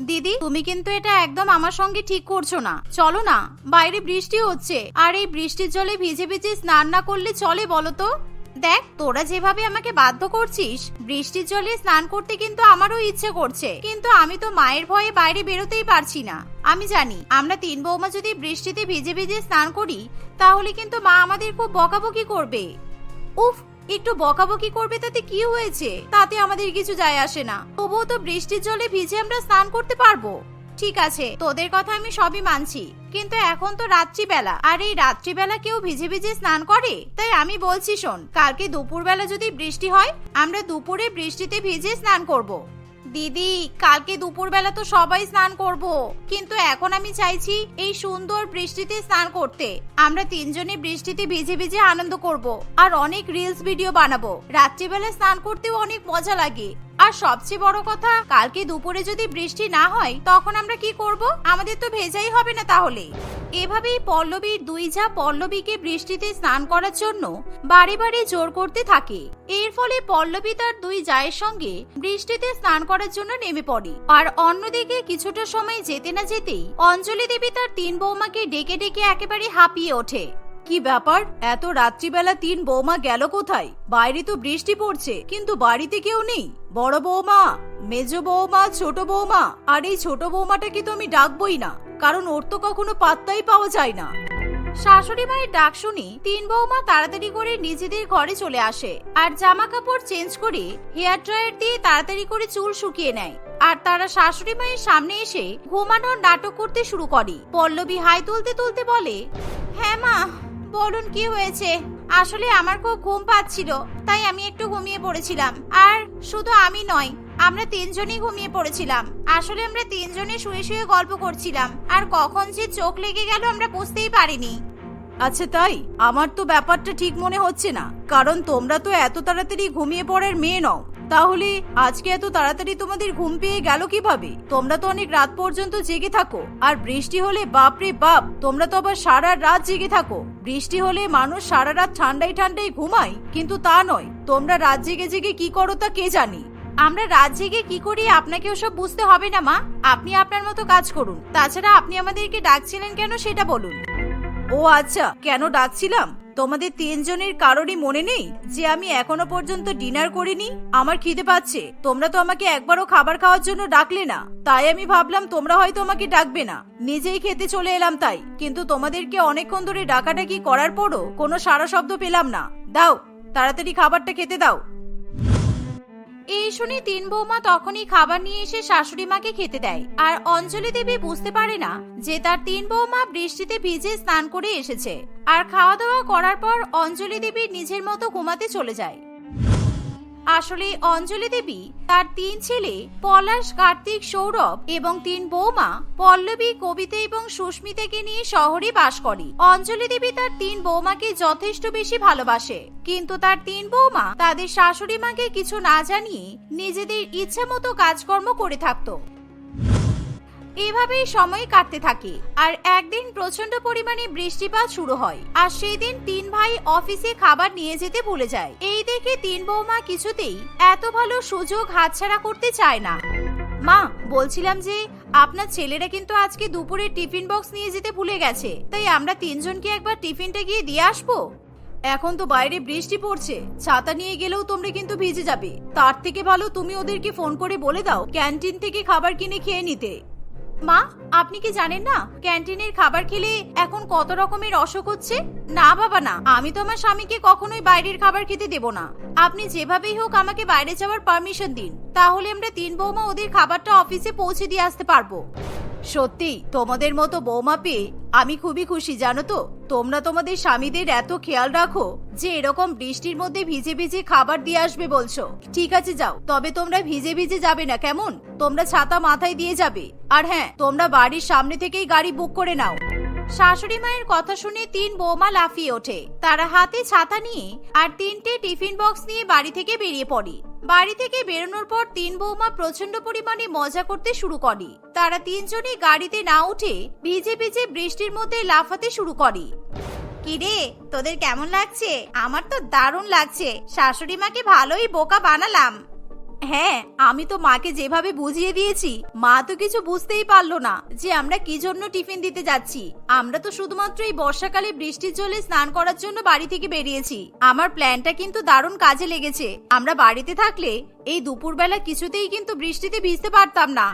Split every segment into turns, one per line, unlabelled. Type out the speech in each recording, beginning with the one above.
দিদি, তুমি কিন্তু এটা একদম আমার সঙ্গে ঠিক করছ না। চলো না, বাইরে বৃষ্টি হচ্ছে। আর এই বৃষ্টির জলে ভিজে ভিজে স্নান না করলে চলে বলো তো? দেখ, তোরা যেভাবে আমাকে বাধ্য করছিস, বৃষ্টির জলে স্নান করতে কিন্তু আমারও ইচ্ছে করছে। কিন্তু আমি তো মায়ের ভয়ে বাইরে বেরোতেই পারছি না। আমি জানি, আমরা তিন বৌমা যদি বৃষ্টিতে ভিজে ভিজে স্নান করি, তাহলে কিন্তু মা আমাদের খুব বকাবকি করবে। উফ একটু বকাবকি করবে তাতে কি হয়েছে? তাতে আমাদের কিছু যায় আসে না। তবুও তো বৃষ্টির জলে ভিজে আমরা স্নান করতে পারব। ঠিক আছে, তোদের কথা আমি সবই মানছি। কিন্তু এখন তো রাত্রিবেলা। আর এই রাত্রিবেলা কেউ ভিজে ভিজে স্নান করে? তাই আমি বলছি শোন, কালকে দুপুরবেলা যদি বৃষ্টি হয়, আমরা দুপুরে বৃষ্টিতে ভিজে স্নান করব। দিদি, কালকে দুপুরবেলা তো সবাই স্নান করব। কিন্তু এখন আমি চাইছি এই সুন্দর বৃষ্টিতে স্নান করতে। আমরা তিনজনে বৃষ্টিতে ভিজে ভিজে আনন্দ করব। আর অনেক রিলস ভিডিও বানাবো। রাত্রিবেলা স্নান করতেও অনেক মজা লাগে। আর সবচেয়ে বড় কথা, কালকে দুপুরে যদি বৃষ্টি না হয়, তখন আমরা কি করব? আমাদের তো ভেজাই হবে না তাহলে। এভাবেই পল্লবীর দুই যা পল্লবীকে বৃষ্টিতে স্নান করার জন্য বাড়ি বাড়ি জোর করতে থাকে। এর ফলে পল্লবী তার দুই জায়ের সঙ্গে বৃষ্টিতে স্নান করার জন্য নেমে পড়ে। আর অন্যদিকে কিছুটা সময় যেতে না যেতেই অঞ্জলি দেবী তার তিন বৌমাকে ডেকে ডেকে একেবারে হাঁপিয়ে ওঠে। কি ব্যাপার? এত রাত্রিবেলা তিন বৌমা গেল কোথায়? বাইরে তো বৃষ্টি পড়ছে, কিন্তু বাড়িতে কেউ নেই। বড় বৌমা, মেজ বৌমা, ছোট বৌমা, আর এই ছোট বৌমাটাকে তো আমি ডাকবই না, কারণ ওর তো কখনো পাত্তাই পাওয়া যায় না। শাশুড়ি মায়ের ডাক শুনি তিন বৌমা তাড়াতাড়ি করে নিজেদের ঘরে চলে আসে, আর জামা কাপড় চেঞ্জ করে হেয়ার ড্রায়ার দিয়ে তাড়াতাড়ি করে চুল শুকিয়ে নেয়। আর তারা শাশুড়ি মায়ের সামনে এসে ঘুমানোর নাটক করতে শুরু করে। পল্লবী হাই তুলতে তুলতে বলে হ্যাঁ মা বলুন কি হয়েছে? আসলে আমার খুব ঘুম পাচ্ছিল, তাই আমি একটু ঘুমিয়ে পড়েছিলাম। আর শুধু আমি নয়, আমরা তিনজনই ঘুমিয়ে পড়েছিলাম। আসলে আমরা তিনজনে শুয়ে শুয়ে গল্প করছিলাম, আর কখন যে চোখ লেগে গেল আমরা বুঝতেই পারিনি। আচ্ছা তাই, আমার তো ব্যাপারটা ঠিক মনে হচ্ছে না, কারণ তোমরা তো এত তাড়াতাড়ি ঘুমিয়ে পড়ার মেয়ে নও। তাহলে আজকে এত তাড়াতাড়ি তোমাদের ঘুম পেয়ে গেল কীভাবে? তোমরা তো অনেক রাত পর্যন্ত জেগে থাকো। আর বৃষ্টি হলে বাপরে বাপ, তোমরা তো আবার সারা রাত জেগে থাকো। বৃষ্টি হলে মানুষ সারা রাত ঠান্ডায় ঠান্ডায় ঘুমায়, কিন্তু তা নয়। তোমরা রাত জেগে জেগে কি করো তা কে জানি? আমরা রাত জেগে কি করি আপনাকে ওসব বুঝতে হবে না, মা? আপনি আপনার মতো কাজ করুন। তাছাড়া আপনি আমাদেরকে ডাকছিলেন কেন সেটা বলুন। ও আচ্ছা কেন ডাকছিলাম? তোমাদের তিনজনের কারোরই মনে নেই যে আমি এখনও পর্যন্ত ডিনার করিনি? আমার খিদে পাচ্ছে। তোমরা তো আমাকে একবারও খাবার খাওয়ার জন্য ডাকলে না। তাই আমি ভাবলাম তোমরা হয়তো আমাকে ডাকবে না। নিজেই খেতে চলে এলাম তাই। কিন্তু তোমাদেরকে অনেকক্ষণ ধরে ডাকাডাকি করার পরও কোনো সারা শব্দ পেলাম না। দাও, তাড়াতাড়ি খাবারটা খেতে দাও। শুনে তিন বৌমা তখনই খাবার নিয়ে এসে শাশুড়ি মাকে খেতে দেয়। আর অঞ্জলি দেবী বুঝতে পারে না যে তার তিন বৌমা বৃষ্টিতে ভিজে স্নান করে এসেছে। আর খাওয়া দাওয়া করার পর অঞ্জলি দেবী নিজের মতো ঘুমাতে চলে যায়। আসলে অঞ্জলি দেবী তার তিন ছেলে পলাশ, কার্তিক, সৌরভ এবং তিন বৌমা পল্লবী, কবিতা এবং সুস্মিতাকে নিয়ে শহরে বাস করে। অঞ্জলি দেবী তার তিন বৌমাকে যথেষ্ট বেশি ভালোবাসে, কিন্তু তার তিন বৌমা তাদের শাশুড়ি মাকে কিছু না জানিয়ে নিজেদের ইচ্ছা মতো কাজকর্ম করে থাকতো। এভাবেই সময় কাটতে থাকে। আর একদিন প্রচণ্ড পরিমাণে বৃষ্টিপাত শুরু হয়। আর সেই দিন তিন ভাই অফিসে খাবার নিয়ে যেতে ভুলে যায়। এই দেখে তিন বৌমা কিছুতেই এত ভালো সুযোগ হাতছাড়া করতে চায় না। মা, বলছিলাম যে, আপনার ছেলেরা কিন্তু আজকে দুপুরে টিফিন বক্স নিয়ে যেতে ভুলে গেছে। তাই আমরা তিনজনকে একবার টিফিনটা গিয়ে দিয়ে আসব। এখন তো বাইরে বৃষ্টি পড়ছে। ছাতা নিয়ে গেলেও তোমরা কিন্তু ভিজে যাবে। তার থেকে ভালো তুমি ওদেরকে ফোন করে বলে দাও ক্যান্টিন থেকে খাবার কিনে খেয়ে নিতে। মা, আপনি কি জানেন না, ক্যান্টিনের খাবার খেলে এখন কত রকমের অসুখ হচ্ছে? না, বাবা, না। আমি তো আমার স্বামীকে কখনোই বাইরের খাবার খেতে দেব না। আপনি যেভাবেই হোক আমাকে বাইরে যাওয়ার পারমিশন দিন। তাহলে আমরা তিন বৌমা ওদের খাবারটা অফিসে পৌঁছে দিয়ে আসতে পারব। সত্যি, তোমাদের মতো বৌমা পেয়ে আমি খুবই খুশি, জানো তো? তোমরা তোমাদের স্বামীদের এত খেয়াল রাখো যে এরকম বৃষ্টির মধ্যে ভিজে ভিজে খাবার দিয়ে আসবে বলছো। ঠিক আছে, যাও। তবে তোমরা ভিজে ভিজে যাবে না, কেমন? তোমরা ছাতা মাথায় দিয়ে যাবে। আর হ্যাঁ তোমরা বাড়ির সামনে থেকেই গাড়ি বুক করে নাও। শাশুড়ি মায়ের কথা শুনে তিন বৌমা লাফিয়ে ওঠে। তারা হাতে ছাতা নিয়ে আর তিনটে টিফিন বক্স নিয়ে বাড়ি থেকে বেরিয়ে পড়ে। বাড়ি থেকে বেরোনোর পর তিন বৌমা প্রচণ্ড পরিমাণে মজা করতে শুরু করে। তারা তিনজনই গাড়িতে না উঠে ভিজে ভিজে বৃষ্টির মধ্যে লাফাতে শুরু করে। কিরে, তোদের কেমন লাগছে? আমার তো দারুণ লাগছে। শাশুড়ি মাকে ভালোই বোকা বানালাম। হ্যাঁ আমি তো মাকে যেভাবে বুঝিয়ে দিয়েছি, মা তো কিছু বুঝতেই পারল না যে আমরা কি জন্য টিফিন দিতে যাচ্ছি। আমরা তো শুধুমাত্র এই বর্ষাকালে বৃষ্টির জলে স্নান করার জন্য বাড়ি থেকে বেরিয়েছি। আমার প্ল্যানটা কিন্তু দারুণ কাজে লেগেছে। আমরা বাড়িতে থাকলে এই দুপুরবেলা কিছুতেই কিন্তু বৃষ্টিতে ভিজতে পারতাম না।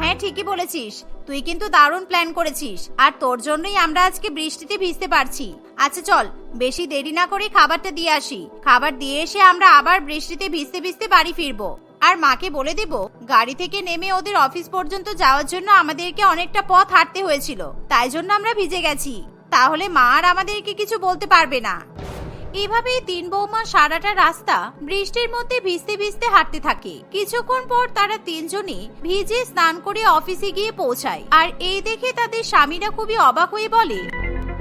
হ্যাঁ ঠিকই বলেছিস। তুই কিন্তু দারুণ প্ল্যান করেছিস। আর তোর জন্যই আমরা আজকে বৃষ্টিতে ভিজতে পারছি। আচ্ছা চল, বেশি দেরি না করে খাবারটা দিয়ে আসি। খাবার দিয়ে এসে আমরা আবার বৃষ্টিতে ভিজতে ভিজতে বাড়ি ফিরবো। আর মাকে বলে দেব, গাড়ি থেকে নেমে ওদের অফিস পর্যন্ত যাওয়ার জন্য আমাদেরকে অনেকটা পথ হাঁটতে হয়েছিল। তাই জন্য আমরা ভিজে গেছি। তাহলে মা আর আমাদেরকে কিছু বলতে পারবে না। এভাবেই তিন বৌমা সারাটা রাস্তা বৃষ্টির মধ্যে ভিজতে ভিজতে হাঁটতে থাকে। কিছুক্ষণ পর তারা তিনজনই ভিজে স্নান করে অফিসে গিয়ে পৌঁছায়। আর এই দেখে তাদের স্বামীরা খুবই অবাক হয়ে বলে,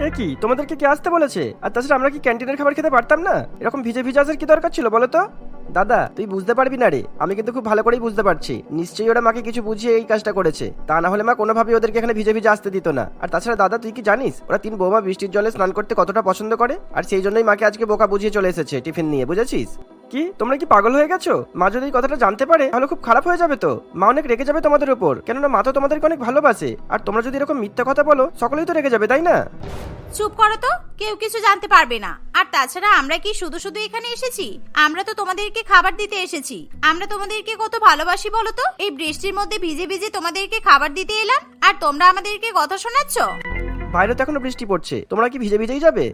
এ কি, তোমাদেরকে কে আসতে বলেছে? আর তাছাড়া আমরা কি ক্যান্টিনের খাবার খেতে পারতাম না? এরকম ভিজে ভিজে আসার কি দরকার ছিল বলো তো? দাদা, তুই বুঝতে পারবি না রে। আমি কিন্তু খুব ভালো করেই বুঝতে পারছি। নিশ্চয়ই ওরা মাকে কিছু বুঝিয়ে এই কাজটা করেছে। তা না হলে মা কোনোভাবেই ওদেরকে এখানে ভিজে ভিজে আসতে দিত না। আর তাছাড়া দাদা, তুই কি জানিস? ওরা তিন বৌমা বৃষ্টির জলে স্নান করতে কতটা পছন্দ করে? আর সেই জন্যই মাকে আজকে বোকা বুঝিয়ে চলে এসেছে টিফিন নিয়ে, বুঝেছিস? কি? তোমরা কি পাগল হয়ে গেছো? মা যদি এই কথাটা জানতে পারে তাহলে খুব খারাপ হয়ে যাবে তো। মা অনেক রেগে যাবে তোমাদের উপর। কেননা মা তো তোমাদেরকে অনেক ভালোবাসে। আর তোমরা যদি এরকম মিথ্যা কথা বলো সকলেই তো রেগে যাবে তাই না?
চুপ করো তো। কেউ কিছু জানতে পারবে না। আর তাছাড়া আমরা কি শুধু শুধু এখানে এসেছি? আমরা তো তোমাদেরকে খাবার দিতে এসেছি। আমরা তোমাদেরকে কত ভালোবাসি বলো তো? এই বৃষ্টির মধ্যে ভিজে ভিজে তোমাদেরকে খাবার দিতে এলাম। আর তোমরা আমাদেরকে কথা শোনাচ্ছ?
বাইরে তো এখনও বৃষ্টি পড়ছে। তোমরা কি ভিজে ভিজেই যাবে?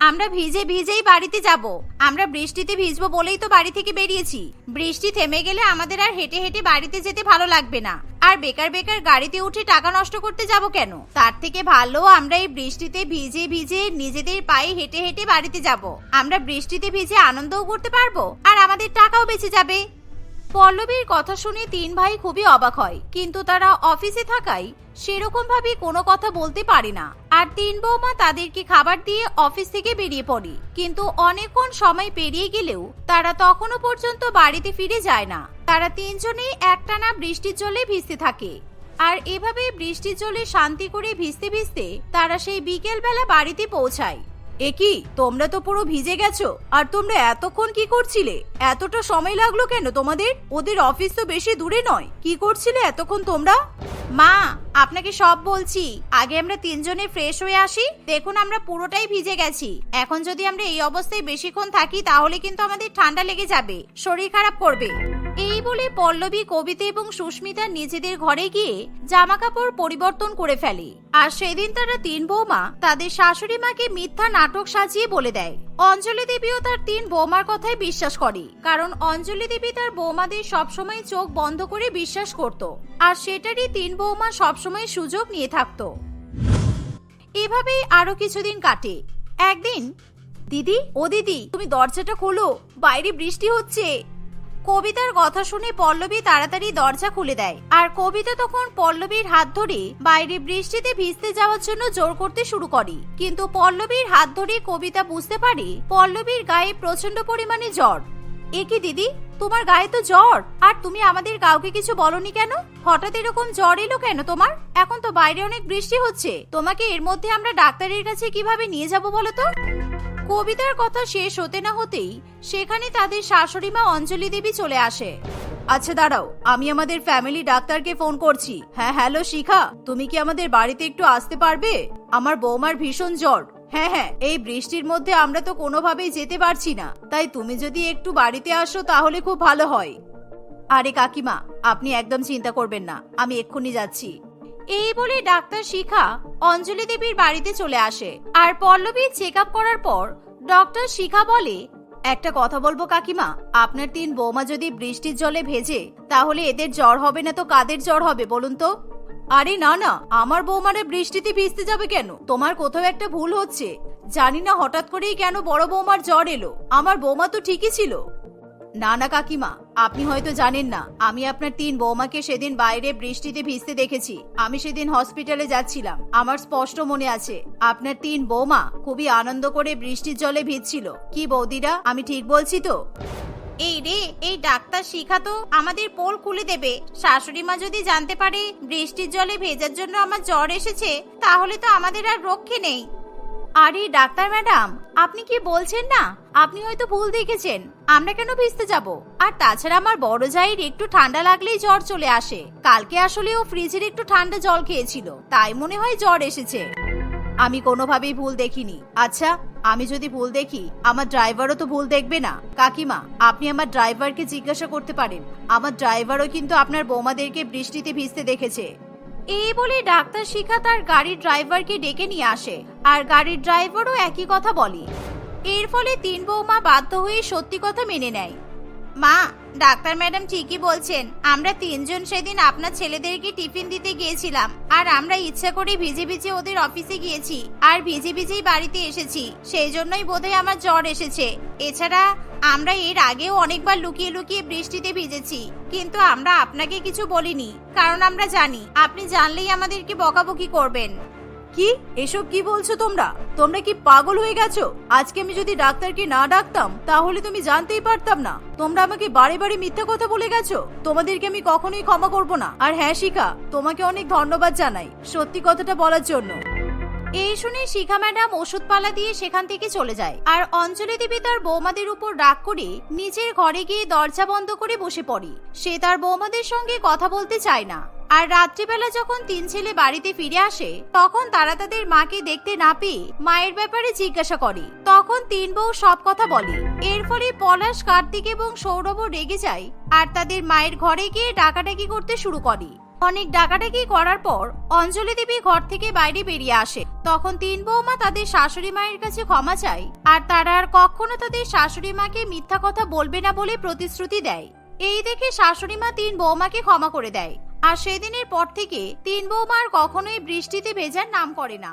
আমরা ভিজে ভিজেই বাড়িতে যাব। আমরা বৃষ্টিতে ভিজবো বলেই তো বাড়ি থেকে বেরিয়েছি। বৃষ্টি থেমে গেলে আমাদের আর হেঁটে হেঁটে বাড়িতে যেতে ভালো লাগবে না। আর বেকার বেকার গাড়িতে উঠে টাকা নষ্ট করতে যাব কেন? তার থেকে ভালো আমরা এই বৃষ্টিতে ভিজে ভিজে নিজেদের পায়ে হেঁটে হেঁটে বাড়িতে যাব। আমরা বৃষ্টিতে ভিজে আনন্দও করতে পারব, আর আমাদের টাকাও বেঁচে যাবে। পল্লবীর কথা শুনে তিন ভাই খুবই অবাক হয়। কিন্তু তারা অফিসে থাকায় সেরকম ভাবে কোনো কথা বলতে পারে না। আর তিন বৌমা তাদেরকে খাবার দিয়ে অফিস থেকে বেরিয়ে পড়ে। কিন্তু অনেকক্ষণ সময় পেরিয়ে গেলেও তারা তখনও পর্যন্ত বাড়িতে ফিরে যায় না। তারা তিনজনেই একটানা বৃষ্টির জলে ভিজতে থাকে। আর এভাবে বৃষ্টির জলে শান্তি করে ভিজতে ভিজতে তারা সেই বিকেল বেলা বাড়িতে পৌঁছায়। এ কি, তোমরা তো পুরো ভিজে গেছো? আর তোমরা এতক্ষণ কি করছিলে? এতটা সময় লাগল কেন তোমাদের? ওদের অফিস তো বেশি দূরে নয়। কি করছিলে এতক্ষণ তোমরা? মা, আপনাকে সব বলছি। আগে আমরা তিনজনে ফ্রেশ হয়ে আসি, দেখুন আমরা পুরোটাই ভিজে গেছি। এখন যদি আমরা এই অবস্থায় বেশিক্ষণ থাকি, তাহলে কিন্তু আমাদের ঠান্ডা লেগে যাবে, শরীর খারাপ করবে। এই বলে পল্লবী কবিতা এবং সুস্মিতা নিজেদের ঘরে গিয়ে জামা কাপড় পরিবর্তন করে ফেলে। আর সেদিন তারা তিন বৌমা, তাদের শাশুড়ি মাকে মিথ্যা নাটক সাজিয়ে বলে দেয়। অঞ্জলি দেবীও তার তিন বৌমার কথায় বিশ্বাস করে, কারণ অঞ্জলি দেবী তার বৌমাদের সবসময় চোখ বন্ধ করে বিশ্বাস করত, আর সেটারই তিন বৌমা সবসময় সুযোগ নিয়ে থাকত। এভাবেই আরও কিছুদিন কাটে। একদিন, দিদি, ও দিদি, তুমি দরজাটা খোলো, বাইরে বৃষ্টি হচ্ছে। কবিতার কথা শুনে পল্লবী তাড়াতাড়ি দরজা খুলে দেয়। আর কবিতা তখন পল্লবীর হাত ধরে বাইরে বৃষ্টিতে ভিজতে যাওয়ার জন্য জোর করতে শুরু করে। কিন্তু পল্লবীর হাত ধরে কবিতা বুঝতে পারে পল্লবীর গায়ে প্রচণ্ড পরিমাণে জ্বর। এ কি দিদি, তোমার গায়ে তো জ্বর? আর তুমি আমাদের কাউকে কিছু বলনি কেন? হঠাৎ এরকম জ্বর এলো কেন তোমার? এখন তো বাইরে অনেক বৃষ্টি হচ্ছে। তোমাকে এর মধ্যে আমরা ডাক্তারের কাছে কীভাবে নিয়ে যাব বলো তো? কবিতার কথা শেষ হতে না হতেই সেখানে তাদের শাশুড়ি মা অঞ্জলি দেবী চলে আসে। আচ্ছা দাঁড়াও, আমি আমাদের ফ্যামিলি ডাক্তারকে ফোন করছি। হ্যাঁ হ্যালো শিখা, তুমি কি আমাদের বাড়িতে একটু আসতে পারবে? আমার বৌমার ভীষণ জ্বর। হ্যাঁ হ্যাঁ এই বৃষ্টির মধ্যে আমরা তো কোনোভাবেই যেতে পারছি না। তাই তুমি যদি একটু বাড়িতে আসো তাহলে খুব ভালো হয়। আরে কাকিমা, আপনি একদম চিন্তা করবেন না, আমি এক্ষুনি যাচ্ছি। এই বলে ডাক্তার শিখা অঞ্জলি দেবীর বাড়িতে চলে আসে। আর পল্লবী চেক করার পর ডক্টর শিখা বলে, একটা কথা বলব কাকিমা, আপনার তিন বৌমা যদি বৃষ্টির জলে ভেজে, তাহলে এদের জ্বর হবে না তো কাদের জ্বর হবে বলুন তো? আরে না না, আমার বৌমারে বৃষ্টিতে ভিজতে যাবে কেন? তোমার কোথাও একটা ভুল হচ্ছে। জানি না হঠাৎ করেই কেন বড় বৌমার জ্বর এলো। আমার বৌমা তো ঠিকই ছিল। না না কাকিমা, আপনি হয়তো জানেন না, আমি আপনার তিন বৌমাকে সেদিন বাইরে বৃষ্টিতে ভিজতে দেখেছি। আমি সেদিন হসপিটালে যাচ্ছিলাম। আমার স্পষ্ট মনে আছে, আপনার তিন বৌমা খুবই আনন্দ করে বৃষ্টির জলে ভিজছিল। কি বৌদিরা, আমি ঠিক বলছি তো? এই রে, এই ডাক্তার শিখা তো আমাদের পোল খুলে দেবে। শাশুড়ি মা যদি জানতে পারে বৃষ্টির জলে ভেজার জন্য আমার জ্বর এসেছে, তাহলে তো আমাদের আর রক্ষে নেই। আরে, ডাক্তার ম্যাডাম, আপনি কি বলছেন না? আপনি হয়তো ভুল দেখেছেন। আমরা কেন ভিজতে যাব? আর তাছাড়া আমার বড় জায়ের একটু ঠান্ডা লাগলেই জ্বর চলে আসে। কালকে আসলে ও ফ্রিজের একটু ঠান্ডা জল খেয়েছিল। তাই মনে হয় জ্বর এসেছে। আমি কোনোভাবেই ভুল দেখিনি। আচ্ছা আমি যদি ভুল দেখি, আমার ড্রাইভারও তো ভুল দেখবে না। কাকিমা, আপনি আমার ড্রাইভারকে জিজ্ঞাসা করতে পারেন। আমার ড্রাইভারও কিন্তু আপনার বৌমাদেরকে বৃষ্টিতে ভিজতে দেখেছে। এই বলে ডাক্তার শিখা তার গাড়ির ড্রাইভারকে ডেকে নিয়ে আসে, আর গাড়ির ড্রাইভারও একই কথা বলে। এর ফলে তিন বৌমা বাধ্য হয়ে সত্যি কথা মেনে নেয়। মা ডাক্তার ম্যাডাম ঠিকই বলছেন। আমরা তিনজন সেদিন আপনার ছেলেদেরকে টিফিন দিতে গিয়েছিলাম। আর আমরা ইচ্ছা করে ভিজে ভিজে ওদের অফিসে গিয়েছি। আর ভিজে ভিজেই বাড়িতে এসেছি। সেই জন্যই বোধহয় আমার জ্বর এসেছে। এছাড়া আমরা এর আগেও অনেকবার লুকিয়ে লুকিয়ে বৃষ্টিতে ভিজেছি। কিন্তু আমরা আপনাকে কিছু বলিনি। কারণ আমরা জানি, আপনি জানলেই আমাদেরকে বকাবকি করবেন। কি? এসব কি বলছো তোমরা? তোমরা কি পাগল হয়ে গেছো? আজকে আমি যদি ডাক্তারকে না ডাকতাম, তাহলে তুমি জানতেই পারতাম না। তোমরা আমাকে বারে বারে মিথ্যা কথা বলে গেছো? তোমাদেরকে আমি কখনোই ক্ষমা করব না। আর হ্যাঁ শিখা, তোমাকে অনেক ধন্যবাদ জানাই, সত্যি কথাটা বলার জন্য। এই শুনে শিখা ম্যাডাম ওষুধপালা দিয়ে সেখান থেকে চলে যায়। আর অঞ্জলি দেবী তার বৌমাদের উপর রাগ করে নিজের ঘরে গিয়ে দরজা বন্ধ করে বসে পড়ে। সে তার বৌমাদের সঙ্গে কথা বলতে চায় না। আর রাত্রিবেলা যখন তিন ছেলে বাড়িতে ফিরে আসে, তখন তারা তাদের মাকে দেখতে না পেয়ে মায়ের ব্যাপারে জিজ্ঞাসা করে। তখন তিন বউ সব কথা বলে। এর ফলে পলাশ, কার্তিক এবং সৌরভ রেগে যায় আর তাদের মায়ের ঘরে গিয়ে ডাকাডাকি করতে শুরু করে। অনেক ডাকাডাকি করার পর অঞ্জলি দেবী ঘর থেকে বাইরে বেরিয়ে আসে। তখন তিন বৌমা তাদের শাশুড়ি মায়ের কাছে ক্ষমা চায় আর তারা আর কখনো তাদের শাশুড়ি মাকে মিথ্যা কথা বলবে না বলে প্রতিশ্রুতি দেয়। এই দেখে শাশুড়ি মা তিন বৌমাকে ক্ষমা করে দেয়। আর সেদিনের পর থেকে তিন বৌমার কখনোই বৃষ্টিতে ভেজার নাম করে না।